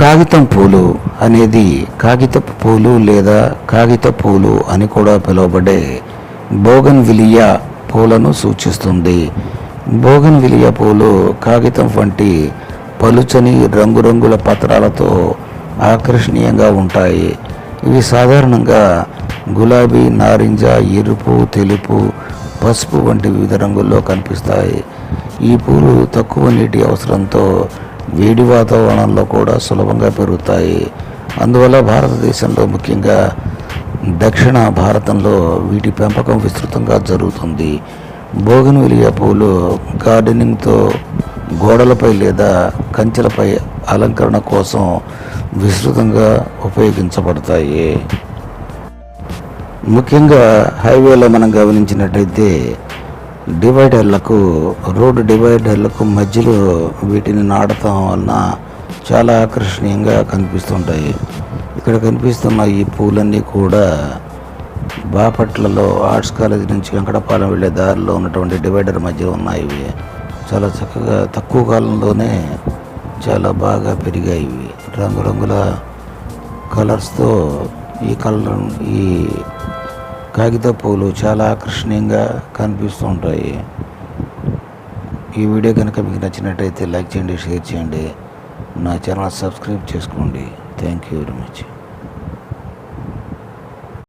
కాగితం పూలు అనేది కాగితపు పూలు లేదా కాగిత పూలు అని కూడా పిలువబడే బోగన్ విలియా పూలను సూచిస్తుంది. బోగన్ విలియా పూలు కాగితం వంటి పలుచని రంగురంగుల పత్రాలతో ఆకర్షణీయంగా ఉంటాయి. ఇవి సాధారణంగా గులాబీ నారింజ ఎరుపు తెలుపు పసుపు వంటి వివిధ రంగుల్లో కనిపిస్తాయి. ఈ పూలు తక్కువ నీటి అవసరంతో వేడి వాతావరణంలో కూడా సులభంగా పెరుగుతాయి. అందువల్ల భారతదేశంలో ముఖ్యంగా దక్షిణ భారతంలో వీటి పెంపకం విస్తృతంగా జరుగుతుంది. బోగన్విలియా పూలు గార్డెనింగ్తో గోడలపై లేదా కంచెలపై అలంకరణ కోసం విస్తృతంగా ఉపయోగించబడతాయి. ముఖ్యంగా హైవేలో మనం గమనించినట్టయితే డివైడర్లకు రోడ్డు డివైడర్లకు మధ్యలో వీటిని నాటడం వలన చాలా ఆకర్షణీయంగా కనిపిస్తుంటాయి. ఇక్కడ కనిపిస్తున్న ఈ పూలన్నీ కూడా బాపట్లలో ఆర్ట్స్ కాలేజ్ నుంచి వెంకటపాలెం వెళ్ళే దారిలో ఉన్నటువంటి డివైడర్ మధ్య ఉన్నాయి. ఇవి చాలా చక్కగా తక్కువ కాలంలోనే చాలా బాగా పెరిగాయి. ఇవి రంగురంగుల కలర్స్తో ఈ కలర్ ఈ కాగిత పూలు చాలా ఆకర్షణీయంగా కనిపిస్తూ ఉంటాయి. ఈ వీడియో కనుక మీకు నచ్చినట్టయితే లైక్ చేయండి షేర్ చేయండి. నా ఛానల్ సబ్స్క్రైబ్ చేసుకోండి. Thank you very much.